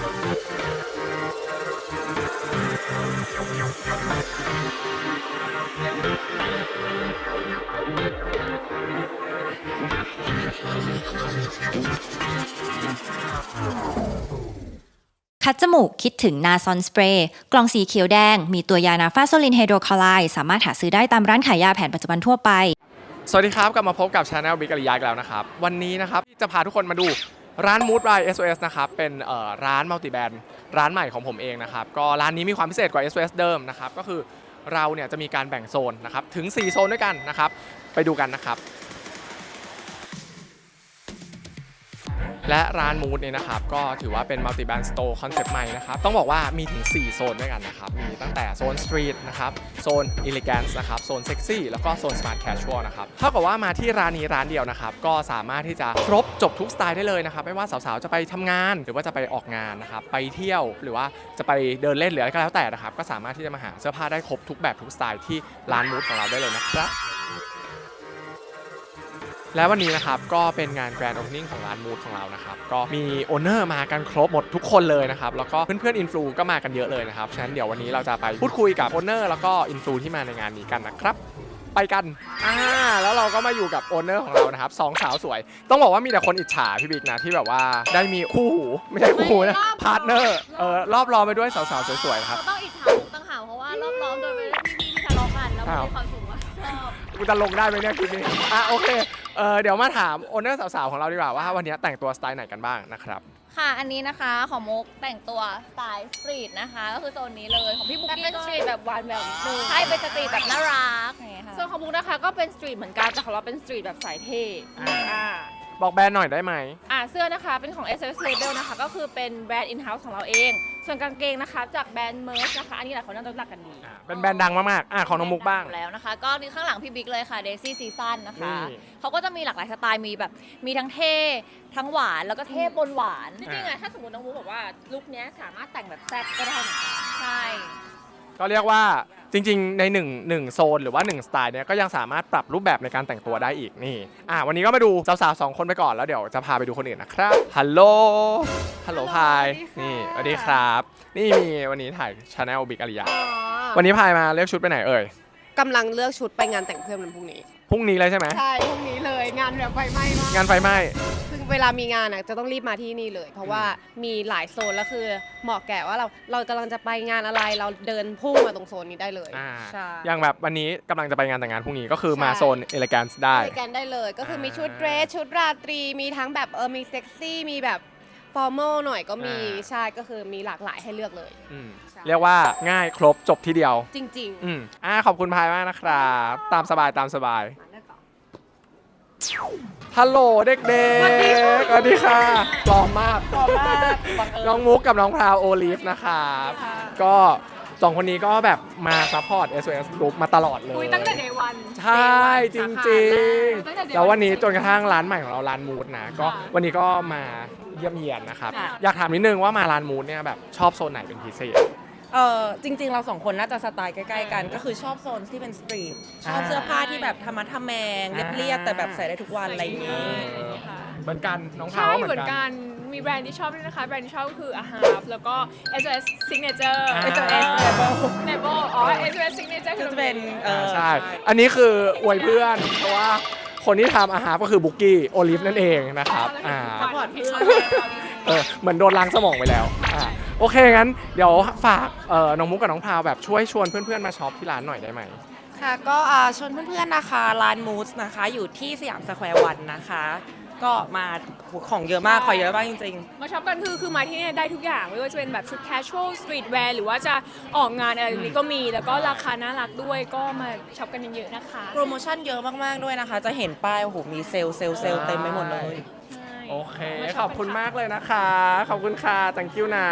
คัดจมูกคิดถึงนาซอนสเปรย์กล่องสีเขียวแดง มีตัวยานาฟาโซลินไฮโดรคลอไรด์สามารถหาซื้อได้ตามร้านขายยาแผนปัจจุบันทั่วไป สวัสดีครับ กลับมาพบกับช anel บิ๊กอริยาอีกแล้วนะครับ วันนี้นะครับ จะพาทุกคนมาดู ร้าน Mood by SOS นะครับ เป็นร้านมัลติแบรนด์ร้านใหม่ของผมเองนะครับ ก็ร้านนี้มีความพิเศษกว่า SOS เดิมนะครับ ก็คือเราเนี่ยจะมีการแบ่งโซนนะครับ ถึง 4 โซนด้วยกันนะครับ ไปดูกันนะครับ และร้านมูดเนี่ยนะครับ ก็ถือว่าเป็นมัลติแบรนด์สโตร์คอนเซปต์ใหม่นะครับ ต้องบอกว่ามีถึง 4 โซนด้วยกันนะครับ มีตั้งแต่โซนสตรีทนะครับ โซนอิเล g ก n น e นะครับ โซนเซ็กซี่แล้วก็โซนสมาร์ทแคชชวลนะครับเท่ากับว่ามาที่ร้านนี้ร้านเดียวนะครับ ก็สามารถที่จะครบจบทุกสไตล์ได้เลยนะครับ ไม่ว่าสาวๆ จะไปทำงาน หรือว่าจะไปออกงานนะครับ ไปเที่ยวหรือว่าจะไปเดินเล่นหรืออะไรก็แล้วแต่นะครับ ก็สามารถที่จะมาหาเสื้อผ้าได้ครบทุกแบบทุกสไตล์ที่ร้านมูดของเราได้เลยนะครับ และวันนี้นะครับก็เป็นงานแกรนด์โอเพนนิ่งของร้านมูดของเรานะครับก็มีโอเนอร์มากันครบหมดทุกคนเลยนะครับแล้วก็เพื่อนๆอินฟลูก็มากันเยอะเลยนะครับฉะนั้นเดี๋ยววันนี้เราจะไปพูดคุยกับโอเนอร์แล้วก็อินฟลูที่มาในงานนี้กันนะครับไปกันอ่าแล้วเราก็มาอยู่กับโอเนอร์ของเรานะครับสองสาวสวย ต้องบอกว่ามีแต่คนอิจฉาพี่บิ๊กนะที่แบบว่าได้มีคู่หูไม่ใช่คู่หูนะพาร์ทเนอร์เออรอบรอไปด้วยสาวๆสวยๆนะครับเราต้องอิจฉามุกต่างหากเพราะว่ารอบล้อมโดยเป็นพี่ๆที่ทะเลาะกันแล้วมันมีความสุขว่าชอบ กูจะลงได้ไหมเนี่ยคลิปนี้อะโอเคเออเดี๋ยวมาถามโอเนอร์สาวๆของเราดีกว่าว่าวันนี้แต่งตัวสไตล์ไหนกันบ้างนะครับ ค่ะ อันนี้นะคะของมุกแต่งตัวสไตล์สตรีทนะคะ ก็คือโซนนี้เลยของพี่บุ๊กแต่กี้เป็นก็สตรีทแบบหวานแหววนิดนึงใช่เป็นสตรีทแบบน่ารักอย่างเงี้ยค่ะ ส่วนของมุกนะคะก็เป็นสตรีทเหมือนกันแต่ของเราเป็นสตรีทแบบสายเท่อ่า อ่าบอกแบรนด์หน่อยได้ไหม อ่าเสื้อนะคะเป็นของ s s Label นะคะก็คือเป็นแบรนด์ in-house ของเราเอง ส่วนกางเกงนะคะ จากแบรนด์ Merch นะคะ อันนี้หลายคนน่าจะรู้จักกันดีอ่าเป็นแบรนด์ดังมากๆอะของน้องมุกบ้าง แล้วนะคะ ก็นี่ข้างหลังพี่บิ๊กเลยค่ะ Daisy Season นะคะ นี่ เขาก็จะมีหลากหลายสไตล์มีแบบมีทั้งเท่ทั้งหวานแล้วก็เท่ปนหวานจริงๆอะถ้าสมมติน้องมุกบอกว่าลุคเนี้ยสามารถแต่งแบบแซ่บก็ได้เหมือนกัน ใช่ ก็เรียกว่าจริงๆ ใน1งโซนหรือว่า1สไตล์เนี่ยก็ยังสามารถปรับรูปแบบในการแต่งตัวได้อีกนี่อะวันนี้ก็มาดูสาวๆสองคนไปก่อนแล้วเดี๋ยวจะพาไปดูคนอื่นนะครับฮัลโหลฮัลโหลพายนี่สวัสดีครับ นี่มีวันนี้ถ่ายชาแนลบิ๊กอริยาวันนี้พายมาเลือกชุดไปไหนเอ่ยกำลังเลือกชุดไปงานแต่งเพื่อนวันพรุ่งนี้พรุ่งนี้เลยใช่ไหมใช่พรุ่งนี้เลยงานแบบไฟไหม้มากงานไฟไหม้ซึ่ง เวลามีงานอะจะต้องรีบมาที่นี่เลย เพราะว่ามีหลายโซนแล้วคือเหมาะแก่ว่าเราเรากำลังจะไปงานอะไรเราเดินพุ่งมาตรงโซนนี้ได้เลยอ่าใช่ อย่างแบบวันนี้กำลังจะไปงานแต่งงานพรุ่งนี้ก็คือมาใช่ โซนเอเลกันได้ ไปกันได้เลย ก็คือมีชุดอ่าเดรสชุดราตรี มีทั้งแบบเออมีเซ็กซี่ มีแบบฟอร์มอลหน่อยก็มี อ่า ใช่ ก็คือมีหลากหลายให้เลือกเลย อืมใช่ เรียกว่าง่ายครบจบทีเดียว จริงอืมอ่าขอบคุณพายมากนะครับ ตามสบายตามสบายๆมาเลือกก่อน ฮัลโหลเด็กๆสวัสดีค่ะปลอมมากน้องมุกกับน้องพราวโอลิฟนะครับก็สองคนนี้ก็แบบมาซัพพอร์ต SOS Group มาตลอดเลย คุยตั้งแต่เดวันใช่จริงตั้งแต่ๆ day แล้ววันนี้ one จนกระทั่งร้านใหม่ของเราร้านมูดนะก็ค่ะวันนี้ก็มาเยี่ยมเยียนนะครับ ค่ะ อยากถามนิดนึงว่ามาร้านมูดเนี่ยแบบชอบโซนไหนเป็นพิเศษ เออจริง ๆ เราสองคนน่าจะสไตล์ใกล้ๆกัน ก็คือชอบโซนที่เป็นสตรีทชอบอ่าเสื้อผ้าที่แบบธรรมะทแมงอ่าเรียบๆแต่แบบใส่ได้ทุกวันอะไรอย่างงี้ เหมือนกันน้องพราใช่วก็เหเหมืมืออนนกักัน นมีแบรนด์ที่ชอบด้วยนะคะ แบรนด์ที่ชอบก็คือ a h a f แล้วก็ SOS Signature อ่า SOS Label Label อ๋อ SOS Signature ก็จะเป็นเออ ใช่ อันนี้คืออวยเพื่อน เพราะว่าคนที่ทำอาหารก็คือบุกกี้โอลิฟนั่นเองนะครับ อ่า ซัพพอร์ตเพื่อน เออ เหมือนโดนล้างสมองไปแล้ว อ่า โอเคงั้นเดี๋ยวฝากเอ่อน้องมุกกับน้องพราวแบบช่วยชวนเพื่อนๆมาช็อปที่ร้านหน่อยได้ไหม ค่ะก็อ่าชวนเพื่อนๆนะคะร้านมูสนะคะ อยู่ที่สยามสแควร์วันนะคะ ก็มาโหของเยอะมาก ของเยอะมากจริงๆมาช็อปกันคือคือมาที่เนี่ยได้ทุกอย่างไม่ว่าจะเป็นแบบชุด casual street wear หรือว่าจะออกงานอะไรแบบนี้ก็มี แล้วก็ราคาน่ารักด้วยก็มาช็อปกันเยอะๆนะคะโปรโมชั่นเยอะมากๆด้วยนะคะ จะเห็นป้ายโอ้โหมีเซลล์เซลล์เซลล์เต็มไปหมดเลย ใช่ โอเคมาขช็อปบคุณกันมากเลยนะคะ ขอบคุณค่ะ thank you นะ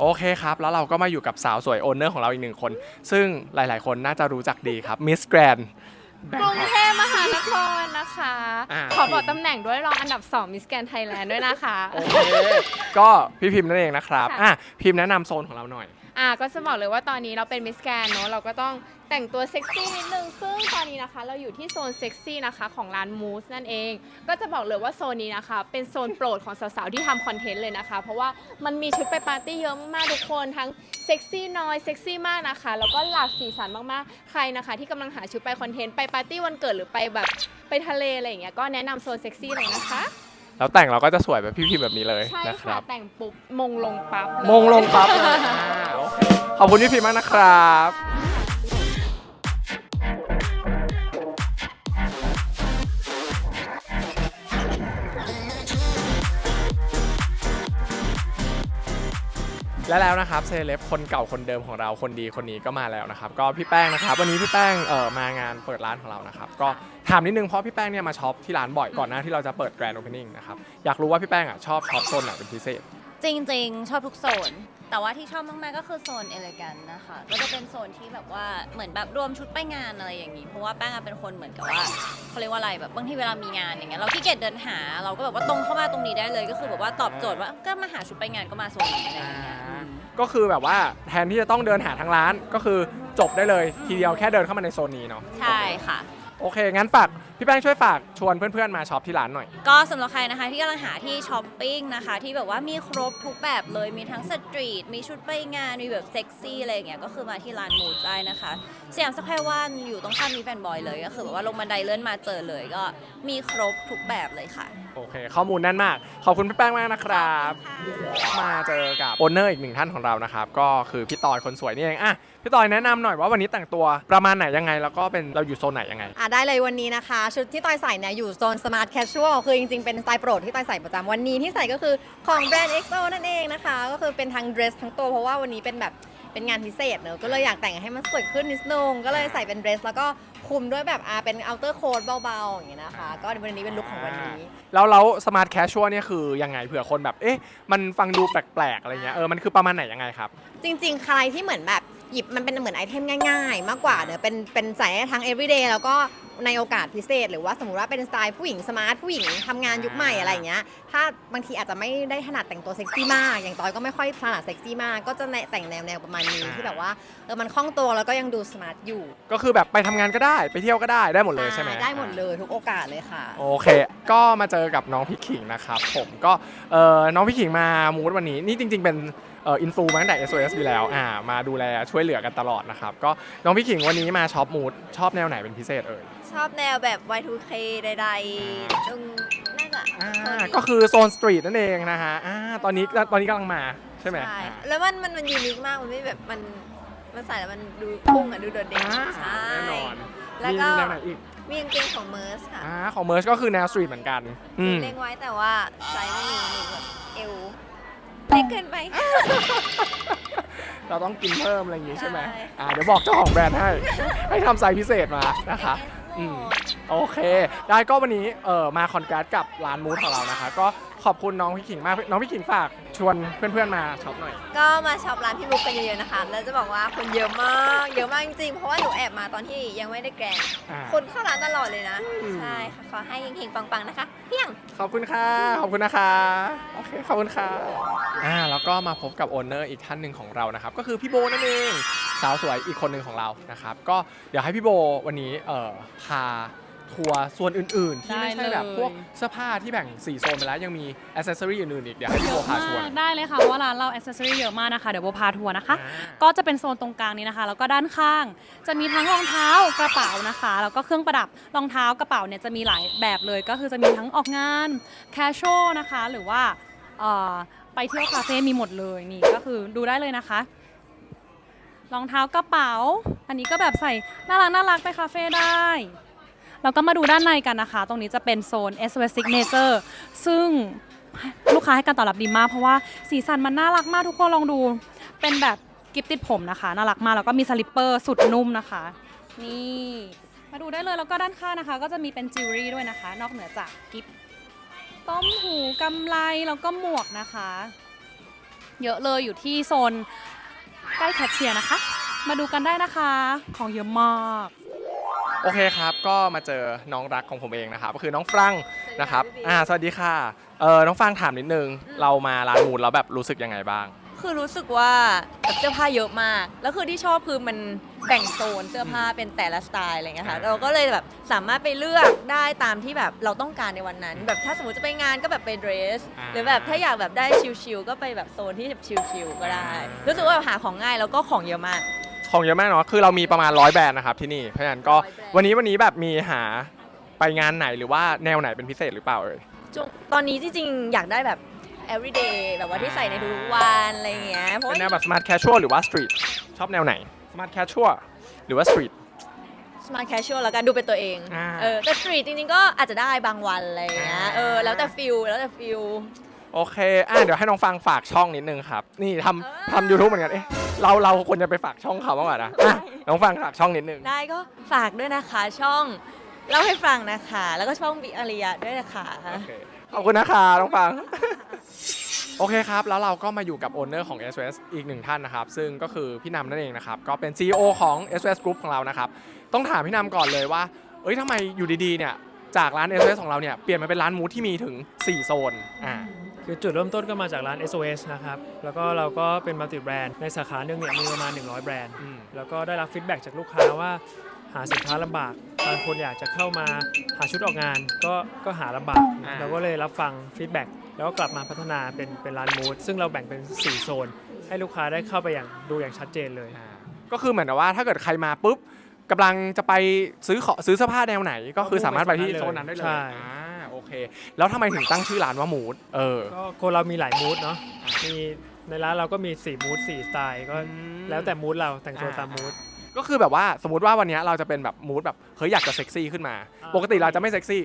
โอเคครับ แล้วเราก็มาอยู่กับสาวสวยโอนเนอร์ของเราอีกหนึ่งคน ซึ่งหลาย ๆ คนน่าจะรู้จักดีครับมิสแกรนกรุงเทพมหานครนะคะอ่าขอบอกตำแหน่งด้วยรองอันดับ 2 มิสแกนไทยแลนด์ด้วยนะคะ โอเค ก็พี่พิมพ์นั่นเองนะครับค่ะอะ พิมพ์แนะนำโซนของเราหน่อย อ่าก็จะบอกเลยว่าตอนนี้เราเป็นมิสแกนเนาะเราก็ต้องแต่งตัวเซ็กซี่นิดนึง ซึ่งตอนนี้นะคะเราอยู่ที่โซนเซ็กซี่นะคะของร้านมูสนั่นเอง ก็จะบอกเลยว่าโซนนี้นะคะ เป็นโซนโปรดของสาวๆที่ทำคอนเทนต์เลยนะคะ เพราะว่ามันมีชุดไปปาร์ตี้เยอะมากๆทุกคนทั้งเซ็กซี่น้อยเซ็กซี่มากนะคะ แล้วก็หลากสีสันมากๆ ใครนะคะ ที่กำลังหาชุดไปคอนเทนต์ไปปาร์ตี้วันเกิดหรือไปแบบไปทะเลอะไรอย่างเงี้ยก็แนะนำโซนเซ็กซี่เลยนะคะ แล้วแต่งเราก็จะสวยแบบพี่พิมแบบนี้เลยใช่นะคค่ะรับ แต่งปุ๊บมงลงปั๊บเยมงลงปั๊บเลยอ่าโอเคขอบคุณพี่พิมมากนะครับ และแล้วนะครับเซเลบคนเก่าคนเดิมของเราคนดีคนนี้ก็มาแล้วนะครับ ก็พี่แป้งนะครับ วันนี้พี่แป้งเอ่อมางานเปิดร้านของเรานะครับ ก็ถามนิดนึงเพราะพี่แป้งเนี่ยมาช็อปที่ร้านบ่อยก่อนหน้าที่เราจะเปิดแกรนด์โอเพนนิ่งนะครับอยากรู้ว่าพี่แป้งอะชอบช็อปโซนไหนเป็นพิเศษ จริงๆ ชอบทุกโซน แต่ว่าที่ชอบมาก ๆ ก็คือโซนเอเลกันนะคะ ก็จะเป็นโซนที่แบบว่าเหมือนแบบรวมชุดไปงานอะไรอย่างนี้ เพราะว่าแป้งอะเป็นคนเหมือนกับว่าเขาเรียกว่าอะไรแบบบางทีเวลามีงานอย่างเงี้ยเราขี้เกียจเดินหา เราก็แบบว่าตรงเข้ามาตรงนี้ได้เลย ก็คือแบบว่าตอบโจทย์ว่าก็มาหาชุดไปงานก็มาโซนนี้อะไรอย่างเงี้ย ก็คือแบบว่าแทนที่จะต้องเดินหาทางร้านก็คือจบได้เลยทีเดียวแค่เดินเข้ามาในโซนนี้เนาะ ใช่ค่ะ โอเค งั้นฝากพี่แป้งช่วยฝากชวนเพื่อนๆมาช็อปที่ร้านหน่อย ก็สำหรับใครนะคะที่กำลังหาที่ช้อปปิ้งนะคะ ที่แบบว่ามีครบทุกแบบเลยมีทั้งสตรีทมีชุดไปงาน มีแบบเซ็กซี่อะไรอย่างเงี้ยก็คือมาที่ร้านมูดได้นะคะสยามสแควร์วันอยู่ตรงข้ามมีแฟนบอยเลยก็คือแบบว่าลงบันไดเลื่อนมาเจอเลยก็มีครบทุกแบบเลยค่ะโอเค ข้อมูลแน่นมาก ขอบคุณพี่แป้งมากนะครับ มาเจอกับโอนเนอร์อีกหนึ่งท่านของเรานะครับ ก็คือพี่ตอยคนสวยนี่เองอะพี่ตอยแนะนำหน่อยว่าวันนี้แต่งตัวประมาณไหนยังไง แล้วก็เป็นเราอยู่โซนไหนยังไง อะได้เลยวันนี้นะคะ ชุดที่ต้อยใส่เนี่ยอยู่โซน Smart Casual คือจริงๆ เป็นสไตล์โปรดที่ต้อยใส่ประจำวันนี้ที่ใส่ก็คือของแบรนด์ EXO นั่นเองนะคะ ก็คือเป็นทั้ง dress ทั้งตัวเพราะว่าวันนี้เป็นแบบเป็นงานพิเศษเนอะก็เลยอยากแต่งให้มันสวยขึ้นนิดนึงก็เลยใส่เป็น dress แล้วก็คลุมด้วยแบบอ่าเป็น outer coat เบาๆอย่างเงี้ยนะคะ ก็วันนี้เป็นลุคของวันนี้ แล้วแล้วสมาร์ทแคชชวลเนี่ยคือยังไงเผื่อคนแบบ เอ๊ะ มันฟังดูแปลกๆ อะไรเงี้ย เออ มันคือประมาณไหนยังไงครับ จริงๆ ใครที่เหมือนแบบ หยิบมันเป็นเหมือนไอเทมง่ายๆ มากกว่าเนอะเป็นเป็นใส่ได้ทั้ง everyday แล้วก็ในโอกาสพิเศษ หรือว่าสมมติว่าเป็นสไตล์ผู้หญิงสมาร์ทผู้หญิงทำงานยุคใหม่อะไรอย่างเงี้ยถ้าบางทีอาจจะไม่ได้ถนัดแต่งตัวเซ็กซี่มาก อย่างตอยก็ไม่ค่อยถนัดเซ็กซี่มาก ก็จะแต่งแนวแนวๆประมาณนี้อ่าที่แบบว่าเออมันคล่องตัวแล้วก็ยังดูสมาร์ทอยู่ก็คือแบบไปทำงานก็ได้ไปเที่ยวก็ได้ได้หมดเลยใช่ไหมได้หมดเลยทุกโอกาสเลยค่ะ โอเค ก็มาเจอกับน้องพี่ขิงนะครับ ผมก็เออน้องพี่ขิงมามูดวันนี้นี่จริง ๆ เป็นเอออินฟูมาตั้งแต่ SOS อยู่แล้วอ่ามาดูแลช่วยเหลือกันตลอดนะครับ ก็น้องพี่ขิงวันนี้มาช็อปมูดชอบแนวไหนเป็นพิเศษเอ่ย ชอบแนวแบบ Y2K ใดๆตรงน่าจะอ่าโซนนี้ก็คือโซนสตรีทนั่นเองนะฮะอ่าตอนนี้ตอนนี้กำลังมาใช่ไหมใช่อ่า แล้วมันมันมันยูนิคมากมันไม่แบบมันมันใส่แล้วมันดูพุ่งอะดูโดดเด่นอ่าใช่ แน่นอนแล้วมีก็แนวไหนอีกมีกางเกงของเมอร์สค่ะอ่าของเมอร์ชก็คือแนวสตรีทเหมือนกันอืมเล็งไว้แต่ว่าไซส์ไม่มีหนูแบบเอว เล็กเกินไป เราต้องกินเพิ่มอะไรอย่างงี้ใช่ไหมใช่ อ่าเดี๋ยวบอกเจ้าของแบรนด์ให้ ให้ทำไซส์พิเศษมานะคะ อืม โอเค ได้ก็วันนี้เออมาคอนแกรสกับร้านมูดของเรานะคะ ก็ ขอบคุณน้องพี่ขิงมาก น้องพี่ขิงฝากชวนเพื่อนๆมาช็อปหน่อย ก็มาช็อปร้านพี่บุ๊กกันเยอะๆนะคะ แล้วจะบอกว่าคนเยอะมาก เยอะมากจริงๆ เพราะว่าหนูแอบมาตอนที่ยังไม่ได้แกรนด์อ่า คนเข้าร้านตลอดเลยนะอืมใช่ค่ะ ขอให้เฮงๆปังๆ นะคะเพียง ขอบคุณค่ะ ขอบคุณนะคะ โอเค ขอบคุณค่ะอ่า แล้วก็มาพบกับโอนเนอร์อีกท่านหนึ่งของเรานะครับ ก็คือพี่โบนั่นเอง สาวสวยอีกคนหนึ่งของเรา นะครับ ก็เดี๋ยวให้พี่โบวันนี้ เอ่อ พา ทัวร์ส่วนอื่นๆ ที่ไม่ใช่แบบพวกเสื้อผ้าที่แบ่ง 4 โซนไปแล้ว ยังมีอ c เซสซอรี่อื่นๆอีกเดี๋ยวให้พี่โบพาชวน ได้เลยค่ะเพราะว่าร้านเราอ c เซสซอรี่เยอะมากนะคะ เดี๋ยวโบพาทัวร์นะคะ ก็จะเป็นโซนตรงกลางนี้นะคะ แล้วก็ด้านข้าง จะมีทั้งรองเท้ากระเป๋านะคะ แล้วก็เครื่องประดับรองเท้ากระเป๋าเนี่ยจะมีหลายแบบเลย ก็คือจะมีทั้งออกงานแคชชวลนะคะ หรือว่าเอ่อไปเที่ยวคาเฟ่มีหมดเลยนี่ก็คือดูได้เลยนะคะรองเท้ากระเป๋า อันนี้ก็แบบใส่น่ารักน่ารักไปคาเฟ่ได้ เราก็มาดูด้านในกันนะคะ ตรงนี้จะเป็นโซน s w Signature ซึ่งลูกค้าให้การตอบรับดีมาก เพราะว่าสีสันมันน่ารักมากทุกคนลองดู เป็นแบบกิฟติดผมนะคะ น่ารักมาก แล้วก็มีสลิปเปอร์สุดนุ่มนะคะ นี่มาดูได้เลยแล้วก็ด้านข้างนะคะ ก็จะมีเป็นจิวเวลรี่ด้วยนะคะ นอกเหนือจากกิฟต้มหูกำไรแล้วก็หมวกนะคะ เยอะเลยอยู่ที่โซนใกล้แคชเชียร์นะคะ มาดูกันได้นะคะ ของเยอะมาก โอเคครับ ก็มาเจอน้องรักของผมเองนะครับ ก็คือน้องฟรังนะครับ อ่า สวัสดีค่ะ เออน้องฟรังถามนิดนึง เรามาร้านมูลแล้วแบบรู้สึกยังไงบ้าง คือรู้สึกว่าแบบเสื้อผ้าเยอะมาก แล้วคือที่ชอบคือมันแบ่งโซนเสื้อผ้าเป็นแต่ละสไตล์อะไรเงี้ยค่ะ เราก็เลยแบบสามารถไปเลือกได้ตามที่แบบเราต้องการในวันนั้น แบบถ้าสมมติจะไปงานก็แบบไปเดรสอ่าหรือแบบถ้าอยากแบบได้ชิลๆก็ไปแบบโซนที่แบบชิลๆก็ได้ รู้สึกว่าแบบหาของง่ายแล้วก็ของเยอะมาก ของเยอะมากเนาะคือเรามีประมาณร้อยแบรนด์นะครับที่นี่เพราะฉะนั้นก็100แบรนด์ วันนี้วันนี้แบบมีหาไปงานไหนหรือว่าแนวไหนเป็นพิเศษหรือเปล่าเอ่ยช่วงตอนนี้จริงๆ อยากได้แบบ everyday แบบว่าที่ใส่ในทุกๆวันอะไรอย่างเงี้ย เพราะเป็นว่าแนวแบบ smart casual หรือว่า street ชอบแนวไหน smart casual หรือว่า street smart casual แล้วกันดูเป็นตัวเอง อ่าเออ แต่ street จริงๆ ก็อาจจะได้บางวันอะไรอย่างเงี้ย อ่า เออ แล้วแต่ฟิลแล้วแต่ฟิล โอเคอะเดี๋ยวให้น้องฟังฝากช่องนิดนึงครับ นี่ทำทำ YouTube เหมือนกันเอ๊ะ เราเราควรจะไปฝากช่องเขาบ้างกว่านะอะน้องฟังฝากช่องนิดนึง ได้ก็ฝากด้วยนะคะช่องเล่าให้ฟังนะคะ แล้วก็ช่องบิอาริยะด้วยนะคะ โอเคขอบคุณนะคะน้องฟัง โอเคครับ แล้วเราก็มาอยู่กับโอนเนอร์ของ SOS อีกหนึ่งท่านนะครับ ซึ่งก็คือพี่นำนั่นเองนะครับ ก็เป็น CEO ของ SOS Group ของเรานะครับ ต้องถามพี่นำก่อนเลยว่า เอ้ยทำไมอยู่ดีๆเนี่ย จากร้าน SOS ของเราเนี่ย เปลี่ยนมาเป็นร้านมูดที่มีถึง 4 โซน อ่า คือจุดเริ่มต้นก็มาจากร้าน SOS นะครับ แล้วก็เราก็เป็นมัลติแบรนด์ในสาขาหนึ่งเนี่ยมีประมาณ 100 แบรนด์อืมแล้วก็ได้รับฟีดแบ็กจากลูกค้าว่าหาสินค้าลำบาก บางคนอยากจะเข้ามาหาชุดออกงาน ก็ก็หาลำบาก อ่า เราก็เลยรับฟังฟีดแบ็กแล้วก็กลับมาพัฒนาเป็นเป็นร้านมูดซึ่งเราแบ่งเป็น 4 โซน ให้ลูกค้าได้เข้าไปอย่างดูอย่างชัดเจนเลย อ่าก็คือเหมือนกับว่าถ้าเกิดใครมาปุ๊บกำลังจะไปซื้อขอซื้อเสื้อผ้าแนวไหน ก็คือสามารถไปที่โซนนั้นได้เลยใช่ อ่าโอ เค แล้วทำไมถึงตั้งชื่อร้านว่ามูดเออ ก็คนเรามีหลายมูดเนาะมีในร้านเราก็มี4มูด4สไตล์ก็อืม แล้วแต่มูดเราแต่งตัวอ่าตามมูด ก็คือแบบว่าสมมติว่าวันเนี้ยเราจะเป็นแบบมูดแบบเฮ้ยอยากจะเซ็กซี่ขึ้นมา อ่าปกติเราจะไม่เซ็กซี่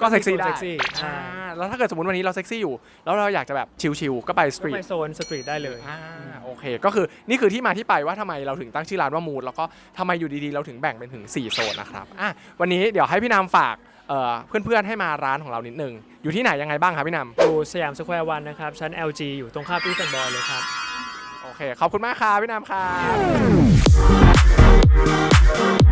ก็เซ็กซี่ได้เซ็กซี่ใช่ อ่าแล้วถ้าเกิดสมมติวันนี้เราเซ็กซี่อยู่ แล้วเราอยากจะแบบชิลๆก็ไปสตก็รีทไปโซนสตรีทได้เลย อ่าโอเค ก็คือนี่คือที่มาที่ไปว่าทำไมเราถึงตั้งชื่อร้านว่ามูดแล้วก็ทำไมอยู่ดีๆเราถึงแบ่งเป็นถึง 4 โซนนะครับอะวันนี้เดี๋ยวให้พี่นำฝาก เอ่อเพื่อนๆให้มาร้านของเรานิดนึง อยู่ที่ไหนยังไงบ้างครับพี่นำอยู่สยามสแควร์วันนะครับ ชั้น LG อยู่ตรงข้ามอีสแอนบอลเลยครับ โอเค ขอบคุณมากครับพี่นำครับ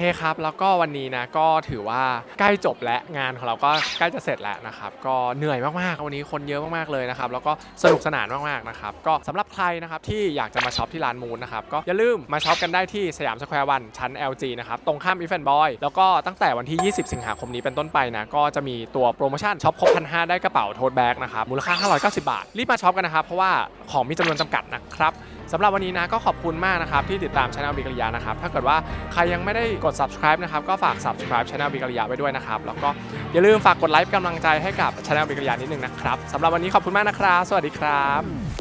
คครับ แล้วก็วันนี้นะก็ถือว่าใกล้จบและงานของเราก็ใกล้จะเสร็จแล้วนะครับก็เหนื่อยมากๆวันนี้คนเยอะมากๆเลยนะครับแล้วก็สนุกสนานมากๆนะครับก็สำหรับใครนะครับที่อยากจะมาช็อปที่ร้านมูนนะครับก็อย่าลืมมาช็อปกันได้ที่สยามสแควร์วันชั้น LG นะครับตรงข้ามอีเวนบอยแล้วก็ตั้งแต่วันที่ 20 สิงหาคมนี้เป็นต้นไปนะก็จะมีตัวโปรโมชั่นช็อปครบพันห้าได้กระเป๋าโทสแบ็กนะครับมูลค่า 590 บาทรีบมาช็อปกันนะครับเพราะว่าของมีจำนวนจำกัดนะครับ สำหรับวันนี้นะก็ขอบคุณมากนะครับที่ติดตามช anel บิกริยานะครับถ้าเกิดว่าใครยังไม่ได้กด subscribe นะครับก็ฝาก subscribe ช anel บิกริยาไว้ด้วยนะครับแล้วก็อย่าลืมฝากกดไลค์กำลังใจให้กับช anel บิกริยานิดนึงนะครับสำหรับวันนี้ขอบคุณมากนะครับ สวัสดีครับ